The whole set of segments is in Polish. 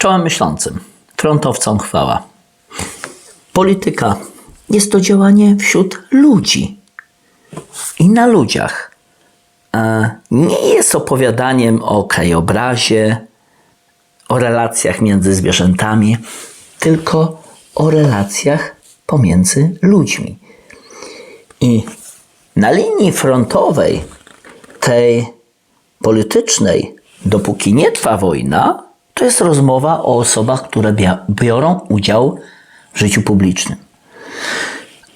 Czołem myślącym, frontowcom chwała. Polityka jest to działanie wśród ludzi i na ludziach. E, Nie jest opowiadaniem o krajobrazie, o relacjach między zwierzętami, tylko o relacjach pomiędzy ludźmi. I na linii frontowej, tej politycznej, dopóki nie trwa wojna, to jest rozmowa o osobach, które biorą udział w życiu publicznym.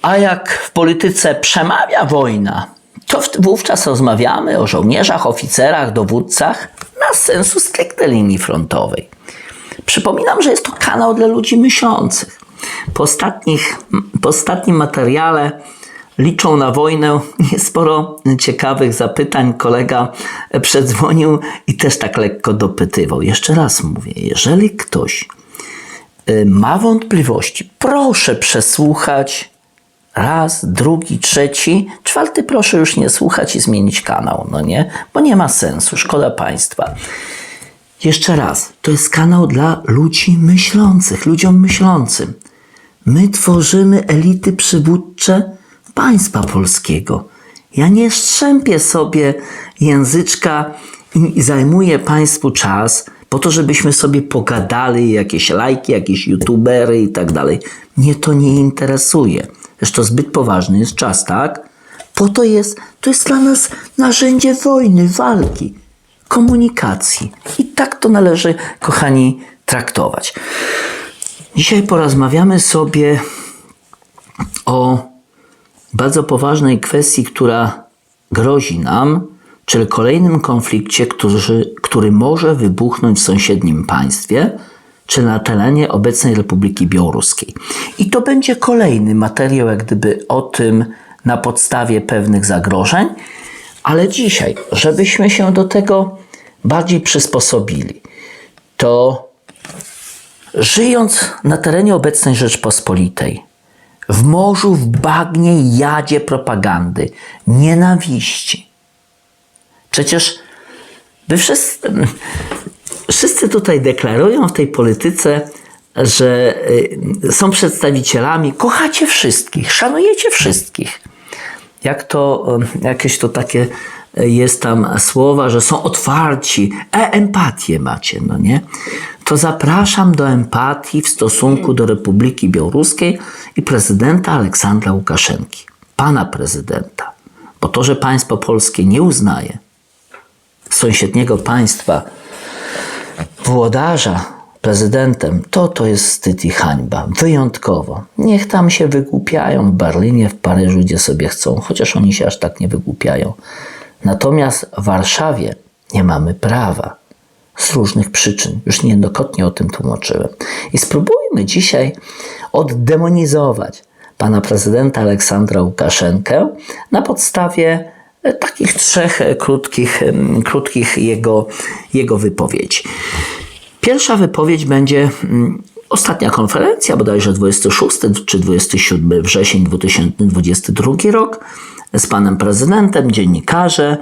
A jak w polityce przemawia wojna, to wówczas rozmawiamy o żołnierzach, oficerach, dowódcach na sensu stricte linii frontowej. Przypominam, że jest to kanał dla ludzi myślących. Po, ostatnich, po ostatnim materiale liczą na wojnę jest sporo ciekawych zapytań. Kolega przedzwonił i też tak lekko dopytywał. Jeszcze raz mówię, jeżeli ktoś y, ma wątpliwości, proszę przesłuchać raz, drugi, trzeci, czwarty proszę już nie słuchać i zmienić kanał, no nie? Bo nie ma sensu, szkoda państwa. Jeszcze raz, to jest kanał dla ludzi myślących, ludziom myślącym. My tworzymy elity przywódcze państwa polskiego. Ja nie strzępię sobie języczka i zajmuję państwu czas po to, żebyśmy sobie pogadali, jakieś lajki, jakieś youtubery i tak dalej. Mnie to nie interesuje. Zresztą zbyt poważny jest czas, tak? Po to jest, to jest dla nas narzędzie wojny, walki, komunikacji. I tak to należy, kochani, traktować. Dzisiaj porozmawiamy sobie o bardzo poważnej kwestii, która grozi nam, czyli kolejnym konflikcie, który, który może wybuchnąć w sąsiednim państwie, czy na terenie obecnej Republiki Białoruskiej. I to będzie kolejny materiał, jak gdyby o tym na podstawie pewnych zagrożeń, ale dzisiaj, żebyśmy się do tego bardziej przysposobili, to żyjąc na terenie obecnej Rzeczpospolitej, w morzu, w bagnie jadzie propagandy, nienawiści. Przecież wy wszyscy, wszyscy tutaj deklarują w tej polityce, że y, są przedstawicielami, kochacie wszystkich, szanujecie wszystkich. Jak to, y, jakieś to takie jest tam słowa, że są otwarci, e, empatię macie, no nie? To zapraszam do empatii w stosunku do Republiki Białoruskiej i prezydenta Aleksandra Łukaszenki, pana prezydenta. Bo to, że państwo polskie nie uznaje sąsiedniego państwa włodarza prezydentem, to to jest wstyd i hańba. Wyjątkowo. Niech tam się wygłupiają w Berlinie, w Paryżu, gdzie sobie chcą, chociaż oni się aż tak nie wygłupiają. Natomiast w Warszawie nie mamy prawa z różnych przyczyn. Już niejednokrotnie o tym tłumaczyłem. I spróbujmy dzisiaj oddemonizować pana prezydenta Aleksandra Łukaszenkę na podstawie e, takich trzech e, krótkich, krótkich jego, jego wypowiedzi. Pierwsza wypowiedź będzie mm, ostatnia konferencja, bodajże 26 czy 27 wrzesień 2022 rok, z panem prezydentem, dziennikarze.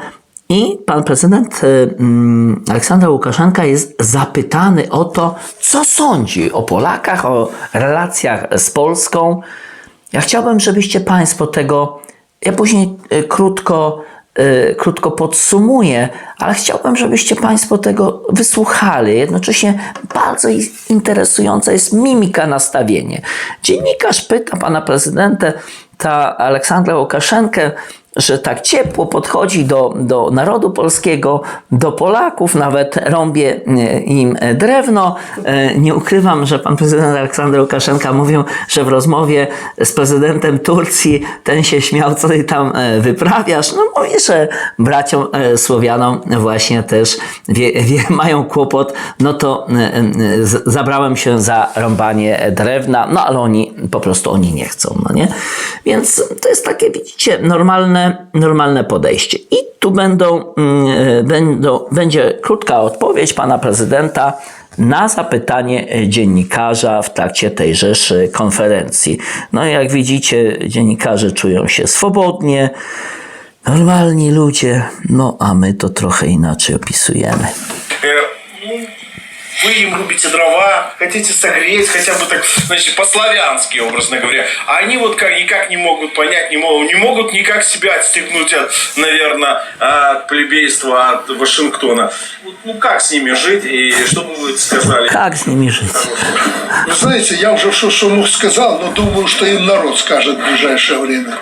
I pan prezydent y, mm, Aleksander Łukaszenka jest zapytany o to, co sądzi o Polakach, o relacjach z Polską. Ja chciałbym, żebyście Państwo tego, ja później y, krótko, y, krótko podsumuję, ale chciałbym, żebyście Państwo tego wysłuchali. Jednocześnie bardzo interesująca jest mimika, nastawienie. Dziennikarz pyta pana prezydenta, ta Aleksandra Łukaszenkę, że tak ciepło podchodzi do, do narodu polskiego, do Polaków, nawet rąbie e, im drewno. E, Nie ukrywam, że pan prezydent Aleksander Łukaszenka mówił, że w rozmowie z prezydentem Turcji ten się śmiał, co ty tam e, wyprawiasz. No mówi, że braciom e, Słowianom właśnie też wie, wie, mają kłopot, no to e, e, zabrałem się za rąbanie drewna, no ale oni po prostu oni nie chcą, no nie? Więc to jest takie, widzicie, normalne, normalne podejście. I tu będą, mm, będą, będzie krótka odpowiedź pana prezydenta na zapytanie dziennikarza w trakcie tejżeż e, konferencji. No jak widzicie, dziennikarze czują się swobodnie, normalni ludzie, no a my to trochę inaczej opisujemy. Вы им рубите дрова, хотите согреть, хотя бы так, значит, по-славянски, образно говоря. А они вот как, никак не могут понять, не могут, не могут никак себя отстегнуть от, наверное, от плебейства, от Вашингтона. Ну, как с ними жить и что бы вы сказали? Jak z nimi żyć? Вы знаете, я уже что, что мог сказал, но думаю, что им народ скажет в ближайшее время.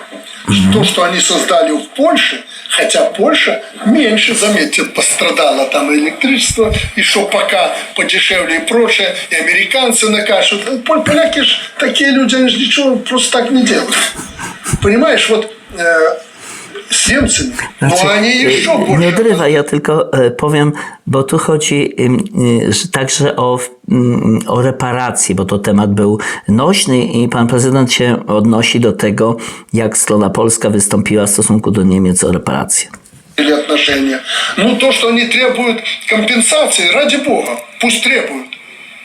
То, что они создали в Польше, хотя Польша меньше, заметьте, пострадала там электричество, и что пока подешевле и прочее, и американцы накажут. Пол- Поляки же такие люди, они же ничего просто так не делают. Понимаешь, вот э, с немцами, Znaczy, но они еще y, больше. Nie odrywaj, ja tylko y, powiem, bo tu chodzi ym, y, że także o, ym, o reparacje, bo to temat był nośny i pan prezydent się odnosi do tego, jak strona polska wystąpiła w stosunku do Niemiec o reparacje. или отношения. Ну, то, что они требуют компенсации, ради бога, пусть требуют.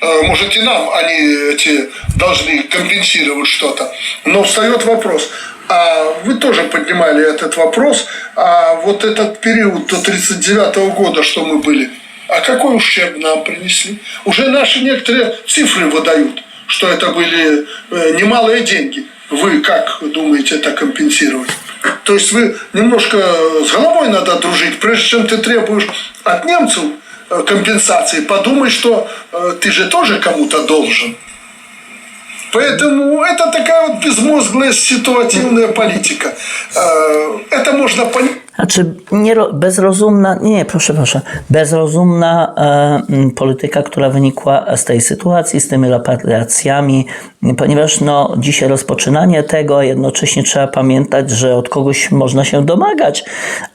Э, Может, и нам они эти должны компенсировать что-то. Но встает вопрос. А вы тоже поднимали этот вопрос. А вот этот период до 1939 года, что мы были, а какой ущерб нам принесли? Уже наши некоторые цифры выдают, что это были э, немалые деньги. Вы как думаете это компенсировать? То есть вы немножко с головой надо дружить. Прежде чем ты требуешь от немцев э, компенсации, подумай, что э, ты же тоже кому-то должен. Поэтому это такая вот безмозглая ситуативная политика. Э, Это можно понять. Znaczy, nie, ro- bezrozumna, nie, proszę, proszę, bezrozumna e, polityka, która wynikła z tej sytuacji, z tymi reparacjami, ponieważ no, dzisiaj rozpoczynanie tego, a jednocześnie trzeba pamiętać, że od kogoś można się domagać,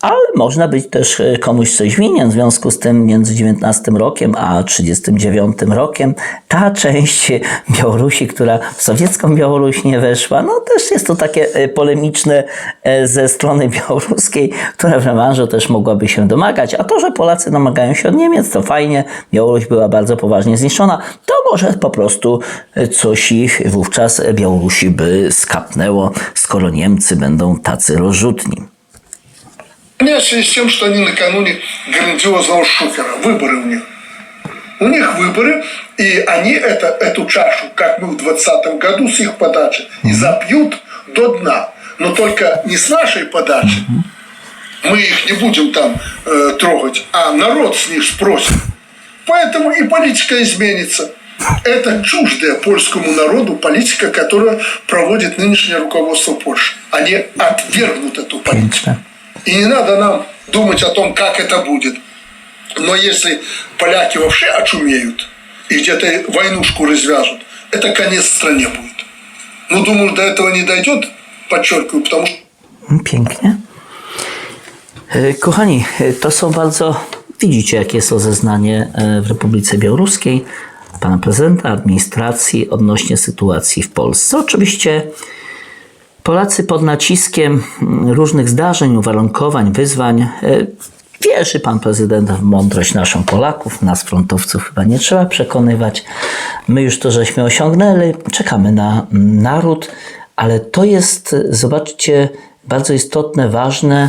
ale można być też e, komuś coś winien. W związku z tym między 19 rokiem a 39 rokiem ta część Białorusi, która w sowiecką Białoruś nie weszła, no też jest to takie e, polemiczne e, ze strony białoruskiej, która w rewanżu też mogłaby się domagać. A to, że Polacy domagają się od Niemiec, to fajnie. Białoruś była bardzo poważnie zniszczona. To może po prostu e, coś ich wówczas Białorusi by skapnęło, skoro Niemcy będą tacy rozrzutni. Понять в связи с тем, что они накануне грандиозного шухера. Выборы у них. У них выборы, и они это, эту чашу, как мы в 2020 году с их подачи, и запьют до дна. Но только не с нашей подачи. Мы их не будем там э, трогать, а народ с них спросит. Поэтому и политика изменится. Это чуждая польскому народу политика, которую проводит нынешнее руководство Польши. Они отвергнут эту политику. И не надо нам думать о том, как это будет. Но если поляки вообще очумеют и где-то войнушку развяжут, это конец стране будет. Ну, думаю, до этого не дойдет, подчеркиваю, потому что Pięknie. E, Kochani, e, to są bardzo. Widzicie, jakie jest to zeznanie e, w Republice Białoruskiej pana prezydenta, administracji odnośnie sytuacji w Polsce. Oczywiście Polacy pod naciskiem mm, różnych zdarzeń, uwarunkowań, wyzwań. Wierzy pan prezydent w mądrość naszą Polaków, nas frontowców chyba nie trzeba przekonywać. My już to żeśmy osiągnęli, czekamy na mm, naród, ale to jest, zobaczcie, bardzo istotne, ważne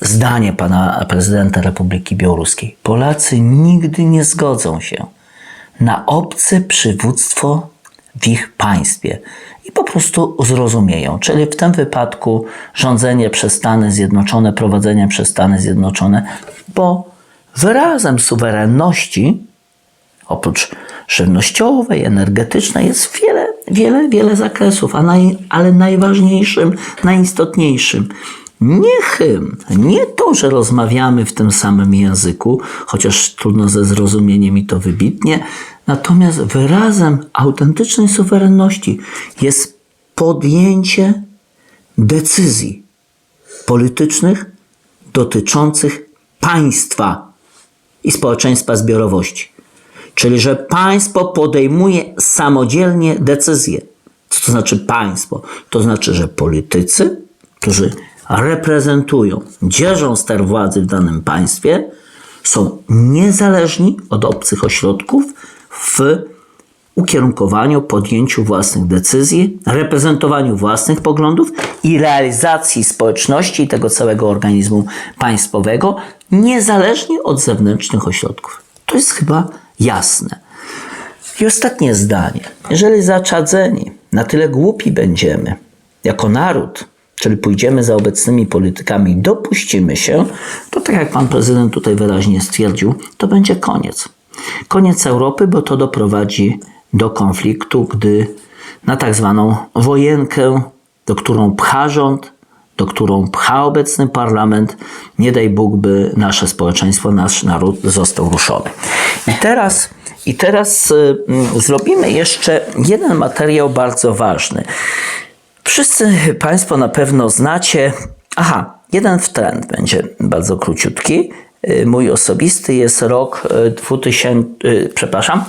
zdanie pana prezydenta Republiki Białoruskiej. Polacy nigdy nie zgodzą się na obce przywództwo w ich państwie i po prostu zrozumieją. Czyli w tym wypadku rządzenie przez Stany Zjednoczone, prowadzenie przez Stany Zjednoczone, bo wyrazem suwerenności, oprócz żywnościowej, energetycznej, jest wiele, wiele, wiele zakresów, a naj, ale najważniejszym, najistotniejszym nie hymn, nie to, że rozmawiamy w tym samym języku, chociaż trudno ze zrozumieniem i to wybitnie, natomiast wyrazem autentycznej suwerenności jest podjęcie decyzji politycznych dotyczących państwa i społeczeństwa zbiorowości. Czyli, że państwo podejmuje samodzielnie decyzje. Co to znaczy państwo? To znaczy, że politycy, którzy reprezentują, dzierżą ster władzy w danym państwie, są niezależni od obcych ośrodków w ukierunkowaniu, podjęciu własnych decyzji, reprezentowaniu własnych poglądów i realizacji społeczności i tego całego organizmu państwowego, niezależnie od zewnętrznych ośrodków. To jest chyba jasne. I ostatnie zdanie. Jeżeli zaczadzeni, na tyle głupi będziemy, jako naród, czyli pójdziemy za obecnymi politykami, dopuścimy się, to tak jak pan prezydent tutaj wyraźnie stwierdził, to będzie koniec. Koniec Europy, bo to doprowadzi do konfliktu, gdy na tak zwaną wojenkę, do którą pcha rząd, do którą pcha obecny parlament, nie daj Bóg, by nasze społeczeństwo, nasz naród został ruszony. I teraz, i teraz y, mm, zrobimy jeszcze jeden materiał bardzo ważny. Wszyscy Państwo na pewno znacie. Aha, jeden w trend będzie bardzo króciutki. Y, Mój osobisty jest rok y, 2000, y, przepraszam,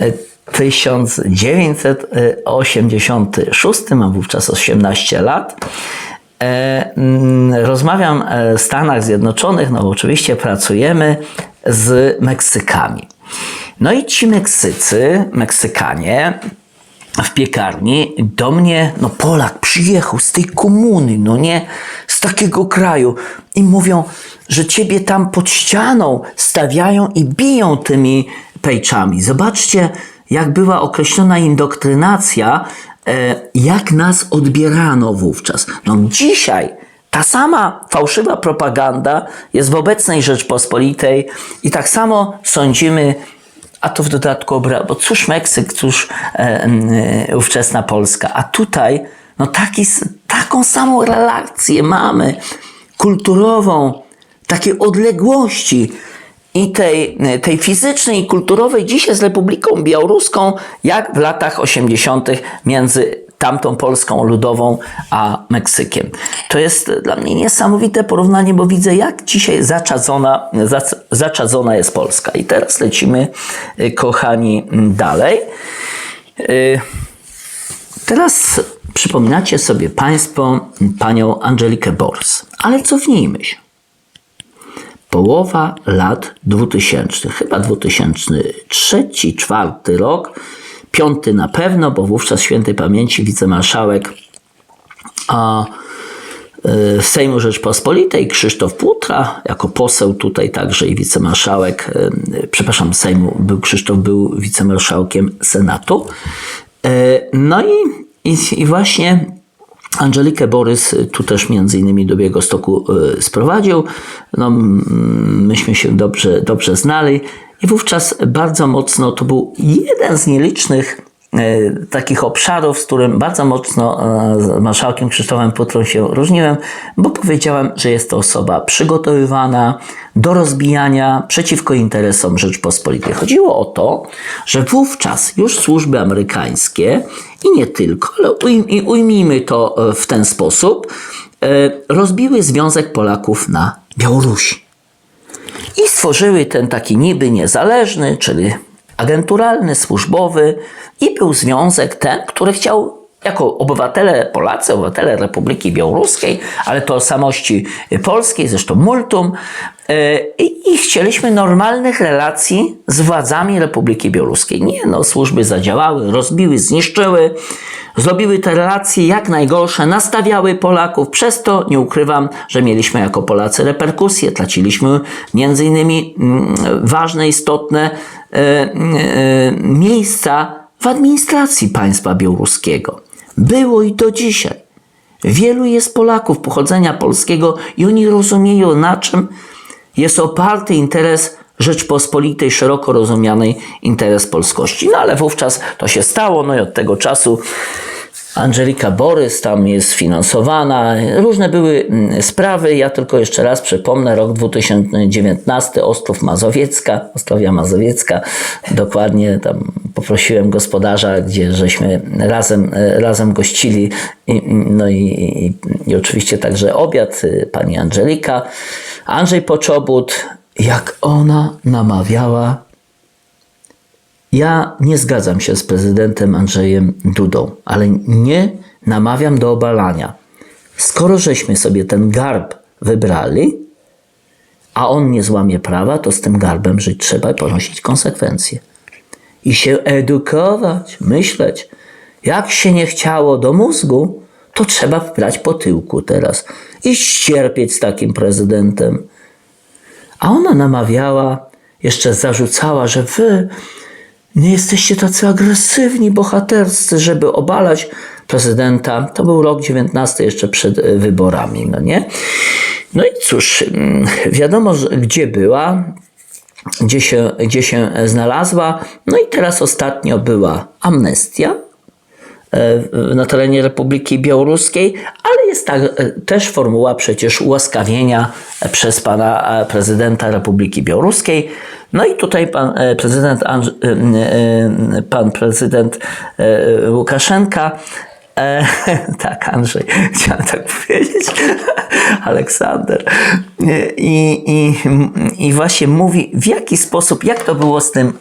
y, 1986, mam wówczas 18 lat. E, mm, Rozmawiam e, w Stanach Zjednoczonych, no bo oczywiście pracujemy z Meksykami. No i ci Meksycy, Meksykanie w piekarni do mnie, no Polak przyjechał z tej komuny, no nie, z takiego kraju i mówią, że ciebie tam pod ścianą stawiają i biją tymi pejczami. Zobaczcie, jak była określona indoktrynacja, e, jak nas odbierano wówczas. No dzisiaj ta sama fałszywa propaganda jest w obecnej Rzeczpospolitej i tak samo sądzimy, a to w dodatku obra, bo cóż Meksyk, cóż e, e, ówczesna Polska, a tutaj no taki, taką samą relację mamy kulturową, takiej odległości i tej, tej fizycznej i kulturowej dzisiaj z Republiką Białoruską, jak w latach 80. między tamtą Polską Ludową a Meksykiem. To jest dla mnie niesamowite porównanie, bo widzę, jak dzisiaj zaczadzona, zac- zaczadzona jest Polska. I teraz lecimy, y, kochani, dalej. Y, Teraz przypominacie sobie Państwo panią Angelikę Bors, ale cofnijmy się połowa lat 2000, chyba 2003, 2004 rok, piąty na pewno, bo wówczas świętej pamięci wicemarszałek a, y, Sejmu Rzeczpospolitej Krzysztof Putra, jako poseł tutaj także i wicemarszałek, y, przepraszam, Sejmu był Krzysztof, był wicemarszałkiem Senatu. Y, No i, i, i właśnie Angelikę Borys tu też między innymi do Białegostoku y, sprowadził. No, myśmy się dobrze, dobrze znali i wówczas bardzo mocno to był jeden z nielicznych y, takich obszarów, z którym bardzo mocno y, z marszałkiem Krzysztofem Putrą się różniłem, bo powiedziałem, że jest to osoba przygotowywana do rozbijania przeciwko interesom Rzeczpospolitej. Chodziło o to, że wówczas już służby amerykańskie i nie tylko, ale ujmijmy to e, w ten sposób, e, rozbiły Związek Polaków na Białorusi. I stworzyły ten taki niby niezależny, czyli agenturalny, służbowy i był związek ten, który chciał jako obywatele Polacy, obywatele Republiki Białoruskiej, ale tożsamości polskiej, zresztą multum, e, i, chcieliśmy normalnych relacji z władzami Republiki Białoruskiej. Nie, no, służby zadziałały, rozbiły, zniszczyły, zrobiły te relacje jak najgorsze, nastawiały Polaków. Przez to nie ukrywam, że mieliśmy jako Polacy reperkusje, traciliśmy między innymi mm, ważne, istotne e, e, miejsca w administracji państwa białoruskiego. Było i do dzisiaj. Wielu jest Polaków pochodzenia polskiego i oni rozumieją, na czym jest oparty interes Rzeczpospolitej, szeroko rozumianej interes polskości. No ale wówczas to się stało, no i od tego czasu Angelika Borys tam jest finansowana. Różne były mm, sprawy. Ja tylko jeszcze raz przypomnę, rok 2019, Ostrów Mazowiecka, Ostrowia Mazowiecka. Dokładnie tam poprosiłem gospodarza, gdzie żeśmy razem, e, razem gościli. I, no i, i, i oczywiście także obiad, y, pani Angelika. Andrzej Poczobut, jak ona namawiała ja nie zgadzam się z prezydentem Andrzejem Dudą, ale nie namawiam do obalania. Skoro żeśmy sobie ten garb wybrali, a on nie złamie prawa, to z tym garbem żyć trzeba i ponosić konsekwencje. I się edukować, myśleć. Jak się nie chciało do mózgu, to trzeba wbrać po tyłku teraz i ścierpieć z takim prezydentem. A ona namawiała, jeszcze zarzucała, że wy nie jesteście tacy agresywni, bohaterscy, żeby obalać prezydenta. To był rok 19 jeszcze przed e, wyborami, no nie? No i cóż, mm, wiadomo, gdzie była, gdzie się, gdzie się znalazła. No i teraz ostatnio była amnestia e, na terenie Republiki Białoruskiej, ale jest tak, e, też formuła przecież ułaskawienia przez pana e, prezydenta Republiki Białoruskiej. No i tutaj pan e, prezydent, Andrz- e, e, pan prezydent e, Łukaszenka E, tak, Andrzej, chciałem tak powiedzieć. Aleksander. I, i, I właśnie mówi, w jaki sposób, jak to było z tym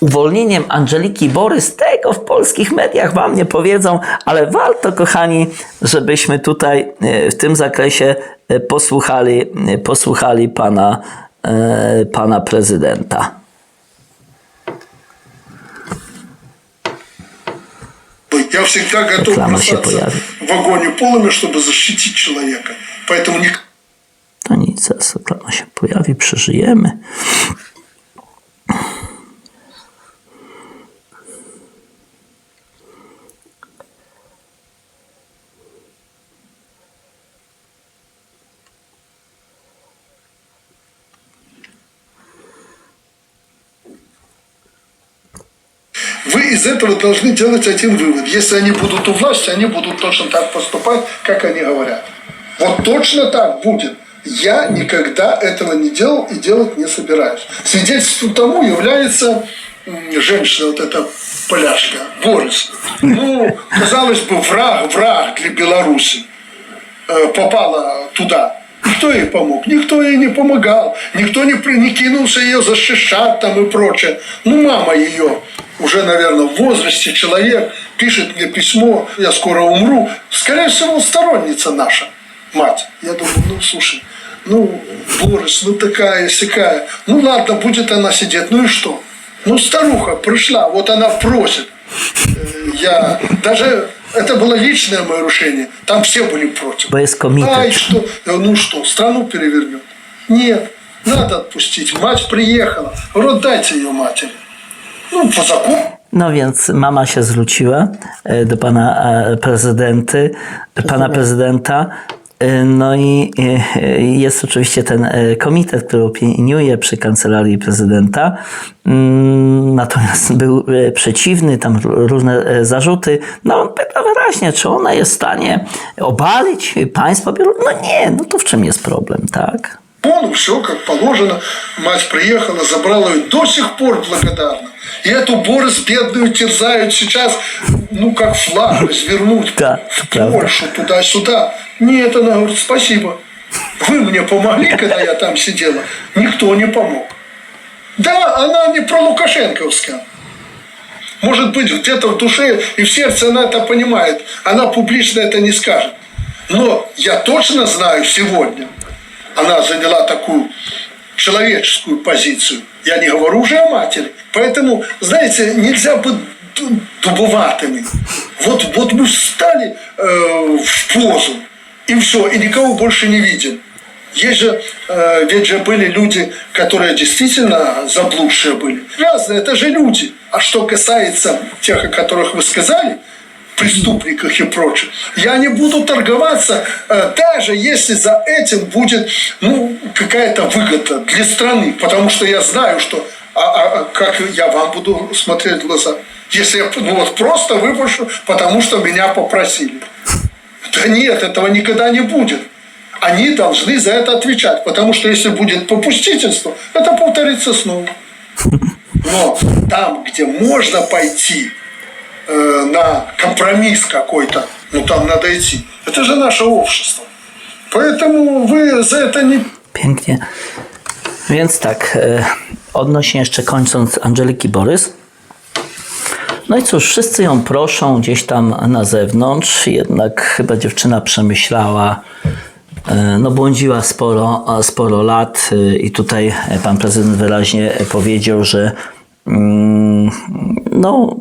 uwolnieniem Angeliki Borys. Tego w polskich mediach wam nie powiedzą, ale warto, kochani, żebyśmy tutaj e, w tym zakresie e, posłuchali, e, posłuchali pana, e, pana prezydenta. Я всегда готов Реклама się бросаться pojawi. в вагоне полами, чтобы защитить человека. Поэтому никогда To nic, zaraz reklama się pojawi, przeżyjemy. Из этого должны делать один вывод. Если они будут у власти, они будут точно так поступать, как они говорят. Вот точно так будет. Я никогда этого не делал и делать не собираюсь. Свидетельством тому является женщина, вот эта поляшка, Борис. Ну, казалось бы, враг, враг для Беларуси э, попала туда. Кто ей помог? Никто ей не помогал. Никто не, при- не кинулся ее защищать там и прочее. Ну, мама ее, уже, наверное, в возрасте человек, пишет мне письмо, я скоро умру. Скорее всего, сторонница наша, мать. Я думаю, ну, слушай, ну, Борис, ну такая сякая. Ну, ладно, будет она сидеть, ну и что? Ну, старуха пришла, вот она просит. Я даже это было личное мое решение. Там все были против. Jest komitet. Ай, что? Ну что, страну перевернет? Нет, надо отпустить. Мать приехала. Говорю, дайте ее матери. Ну, по закону. No więc mama się zwróciła e, do pana e, prezydenty, pana prezydenta. E, No i e, jest oczywiście ten e, komitet, który opiniuje przy kancelarii prezydenta. Mm, Natomiast był e, przeciwny, tam r- różne e, zarzuty. No on pyta wyraźnie, czy ona jest w stanie obalić państwo Białorusi. No nie, no to w czym jest problem, tak? Пону, все как положено. Мать приехала, забрала ее. До сих пор благодарна. И эту Борис бедную терзают сейчас, ну, как флаг развернуть. Да, в правда. Польшу, туда-сюда. Нет, она говорит, спасибо. Вы мне помогли, когда я там сидела. Никто не помог. Да, она не про Лукашенковская. Может быть, где-то в душе и в сердце она это понимает. Она публично это не скажет. Но я точно знаю сегодня, она заняла такую человеческую позицию. Я не говорю уже о матери. Поэтому, знаете, нельзя быть ду- дубоватыми. Вот, вот мы встали э, в позу, и все, и никого больше не видим. Есть же, э, ведь же были люди, которые действительно заблудшие были. Разные, это же люди. А что касается тех, о которых вы сказали, преступниках и прочее. Я не буду торговаться, э, даже если за этим будет ну, какая-то выгода для страны. Потому что я знаю, что а, а- а как я вам буду смотреть в глаза. Если я ну, вот просто выпущу, потому что меня попросили. Да нет, этого никогда не будет. Они должны за это отвечать, потому что если будет попустительство, это повторится снова. Но там, где можно пойти э, на компромисс какой-то, ну там надо идти. Это же наше общество. Поэтому вы за это не Pięknie. Więc tak, e, odnośnie jeszcze kończąc Angeliki Borys. No i cóż, wszyscy ją proszą gdzieś tam na zewnątrz, jednak chyba dziewczyna przemyślała, e, no błądziła sporo, sporo lat e, i tutaj pan prezydent wyraźnie powiedział, że mm, no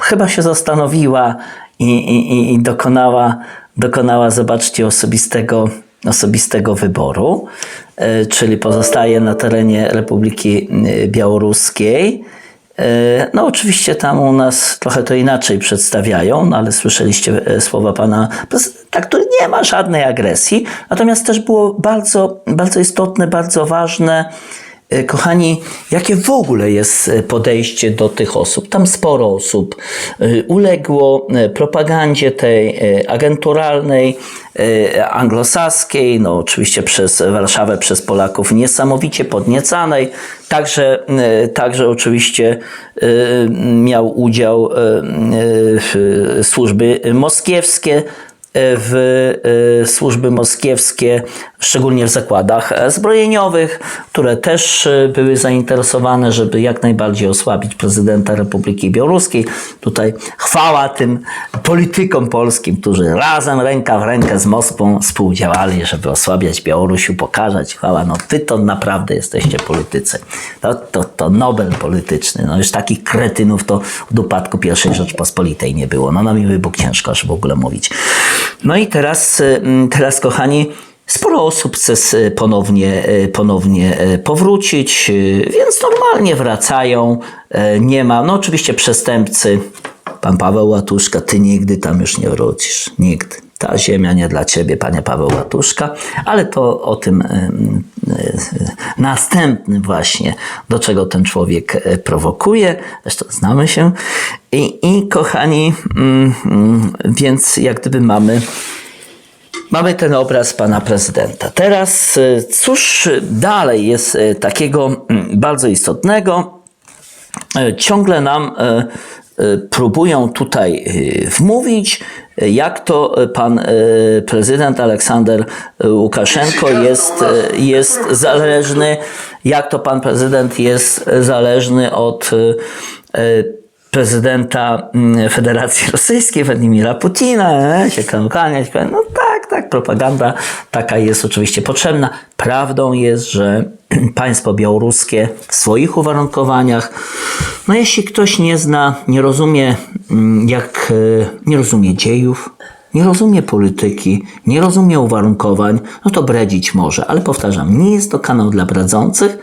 chyba się zastanowiła i, i, i- dokonała, dokonała, zobaczcie, osobistego, osobistego wyboru, e, czyli pozostaje na terenie Republiki Białoruskiej. E, No oczywiście tam u nas trochę to inaczej przedstawiają, no ale słyszeliście e, słowa pana prezydenta, który nie ma żadnej agresji, natomiast też było bardzo, bardzo istotne, bardzo ważne, kochani, jakie w ogóle jest e, podejście do tych osób. Tam sporo osób e, uległo e, propagandzie tej e, agenturalnej, e, anglosaskiej, no oczywiście przez Warszawę, przez Polaków niesamowicie podniecanej. Także, e, także oczywiście e, miał udział e, e, służby moskiewskie, w e, służby moskiewskie, szczególnie w zakładach e, zbrojeniowych, które też e, były zainteresowane, żeby jak najbardziej osłabić prezydenta Republiki Białoruskiej. Tutaj chwała tym politykom polskim, którzy razem ręka w rękę z Moskwą współdziałali, żeby osłabiać Białoruś, upokarzać. Chwała, no wy to naprawdę jesteście politycy. To, to, to Nobel polityczny. No już takich kretynów to od upadku I Rzeczpospolitej nie było. No na miły Bóg ciężko aż w ogóle mówić. No i teraz, y, teraz kochani, sporo osób chce s- ponownie, y, ponownie y, powrócić, y, więc normalnie wracają. Y, Nie ma, no oczywiście przestępcy. Pan Paweł Łatuszka, ty nigdy tam już nie wrócisz. Nigdy. Ta ziemia nie dla ciebie, panie Paweł Łatuszka, ale to o tym y, y, y, następnym właśnie, do czego ten człowiek y, prowokuje. Zresztą znamy się. I, i kochani, mm, mm, więc jak gdyby mamy Mamy ten obraz pana prezydenta. Teraz, y, cóż dalej jest y, takiego mm, bardzo istotnego? Y, Ciągle nam próbują tutaj wmówić, jak to pan prezydent Aleksander Łukaszenko jest, jest zależny, jak to pan prezydent jest zależny od prezydenta mm, Federacji Rosyjskiej, Władimira Putina, e, się kłaniać. No tak, tak, propaganda taka jest oczywiście potrzebna. Prawdą jest, że państwo białoruskie w swoich uwarunkowaniach, no jeśli ktoś nie zna, nie rozumie, mm, jak, e, nie rozumie dziejów, nie rozumie polityki, nie rozumie uwarunkowań, no to bredzić może. Ale powtarzam, nie jest to kanał dla bradzących.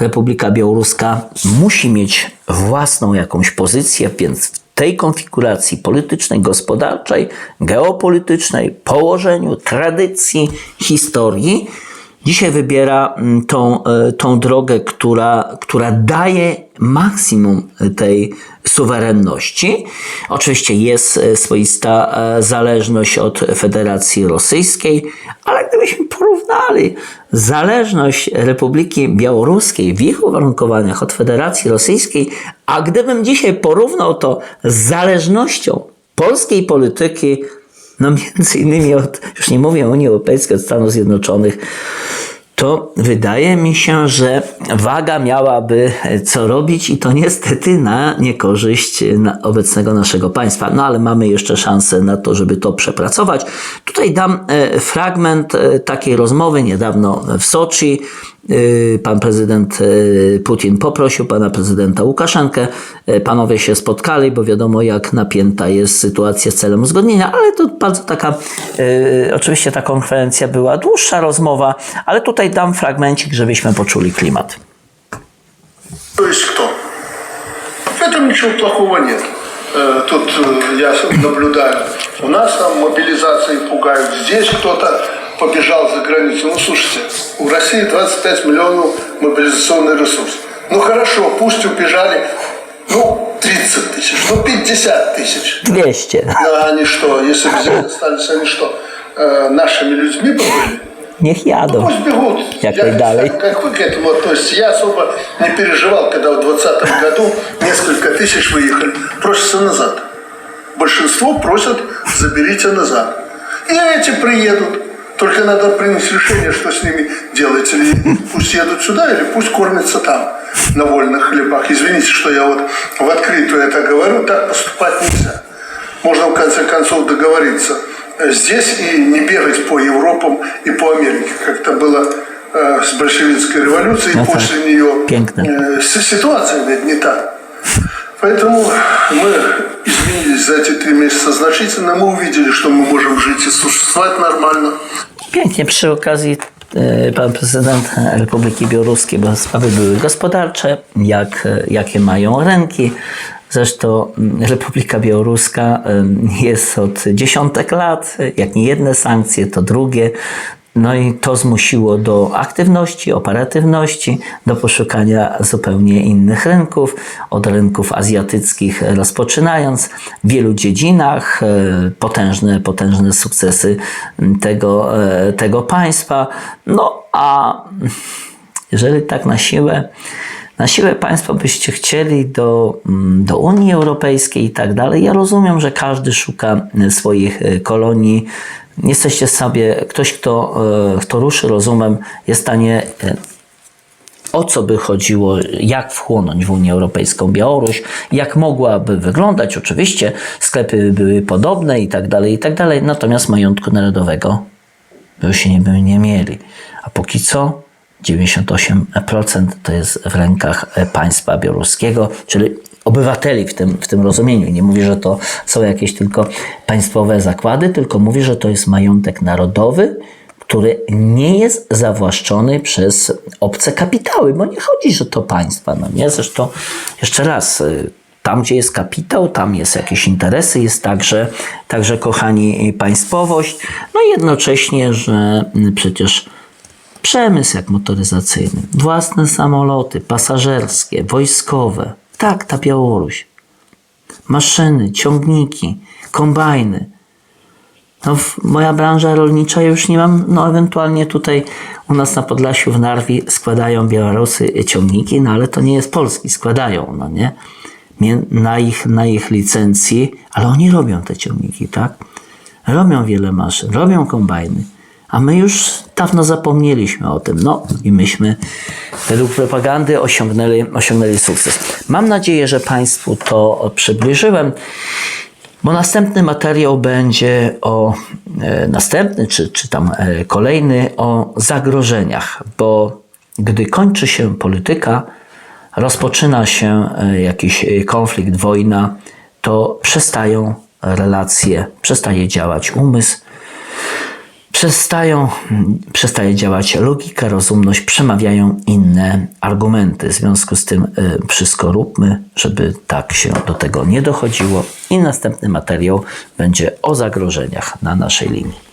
Republika Białoruska musi mieć własną jakąś pozycję, więc w tej konfiguracji politycznej, gospodarczej, geopolitycznej, położeniu, tradycji, historii, dzisiaj wybiera mm, tą, e, tą drogę, która, która daje maksimum tej suwerenności. Oczywiście jest e, swoista e, zależność od Federacji Rosyjskiej, ale gdybyśmy porównali zależność Republiki Białoruskiej w ich uwarunkowaniach od Federacji Rosyjskiej, a gdybym dzisiaj porównał to z zależnością polskiej polityki, no między innymi od, już nie mówię Unii Europejskiej, od Stanów Zjednoczonych, to wydaje mi się, że waga miałaby co robić i to niestety na niekorzyść na obecnego naszego państwa. No ale mamy jeszcze szansę na to, żeby to przepracować. Tutaj dam e, fragment e, takiej rozmowy niedawno w Soczi. E, Pan prezydent e, Putin poprosił pana prezydenta Łukaszenkę. E, Panowie się spotkali, bo wiadomo jak napięta jest sytuacja celem uzgodnienia, ale to bardzo taka, e, oczywiście ta konferencja była dłuższa rozmowa, ale tutaj dam fragmencik, żebyśmy poczuli klimat. То есть кто? В этом ничего плохого нет. Э, Тут э, я наблюдаю. У нас там мобилизации пугают. Здесь кто-то побежал за границу. Ну, слушайте, у России 25 миллионов мобилизационный ресурс. Ну, хорошо, пусть убежали, ну, 30 тысяч, ну, 50 тысяч. 200. А они что, если бы здесь остались, они что, э, нашими людьми бы были? Niech jadą. Пусть бегут. Я знаю, как вы к этому относитесь. Я особо не переживал, когда в 2020 году несколько тысяч выехали. Просятся назад. Большинство просят, заберите назад. И эти приедут. Только надо принять решение, что с ними делать. Или пусть едут сюда, или пусть кормятся там, на вольных хлебах. Извините, что я вот в открытую это говорю. Так поступать нельзя. Можно в конце концов договориться здесь и не бегать по Европам и по Америке, как это было э, с большевистской революцией Ну, после нее. Э, ситуация ведь не та. Поэтому мы изменились за эти три месяца значительно. Мы увидели, что мы можем жить и существовать нормально. Pięknie przy okazji e, pan prezydent Republiki Białoruskiej, bo sprawy były gospodarcze, jak, e, jakie mają ręki. Zresztą mm, Republika Białoruska em, jest od dziesiątek lat, jak nie jedne sankcje, to drugie. No i to zmusiło do aktywności, operatywności, do poszukania zupełnie innych rynków, od rynków azjatyckich rozpoczynając, w wielu dziedzinach, e, potężne, potężne sukcesy tego, e, tego państwa. No a jeżeli tak na siłę, na siłę Państwo byście chcieli do, do Unii Europejskiej i tak dalej, ja rozumiem, że każdy szuka swoich e, kolonii. Jesteście sobie, ktoś, kto, e, kto ruszy rozumem, jest w stanie e, o co by chodziło, jak wchłonąć w Unię Europejską Białoruś, jak mogłaby wyglądać. Oczywiście sklepy by były podobne i tak dalej, i tak dalej, natomiast majątku narodowego już nie, by nie mieli. A póki co 98% to jest w rękach państwa białoruskiego, czyli obywateli w tym, w tym rozumieniu. Nie mówię, że to są jakieś tylko państwowe zakłady, tylko mówię, że to jest majątek narodowy, który nie jest zawłaszczony przez obce kapitały, bo nie chodzi, że to państwa, no nie? Zresztą jeszcze raz, y, tam gdzie jest kapitał, tam jest jakieś interesy, jest także, także kochani, państwowość, no i jednocześnie, że y, przecież przemysł jak motoryzacyjny, własne samoloty pasażerskie, wojskowe, tak, ta Białoruś, maszyny, ciągniki, kombajny, no, moja branża rolnicza już nie mam, no ewentualnie tutaj u nas na Podlasiu w Narwi składają Białorusy ciągniki, no ale to nie jest Polski, składają, no nie? Na ich, na ich licencji, ale oni robią te ciągniki, tak? Robią wiele maszyn, robią kombajny, a my już dawno zapomnieliśmy o tym, no i myśmy według propagandy osiągnęli, osiągnęli sukces. Mam nadzieję, że Państwu to przybliżyłem. Bo następny materiał będzie o e, następny, czy, czy tam e, kolejny o zagrożeniach, bo gdy kończy się polityka, rozpoczyna się e, jakiś e, konflikt, wojna, to przestają relacje, przestaje działać umysł, przestają, przestaje działać logika, rozumność, przemawiają inne argumenty. W związku z tym y, wszystko róbmy, żeby tak się do tego nie dochodziło. I następny materiał będzie o zagrożeniach na naszej linii.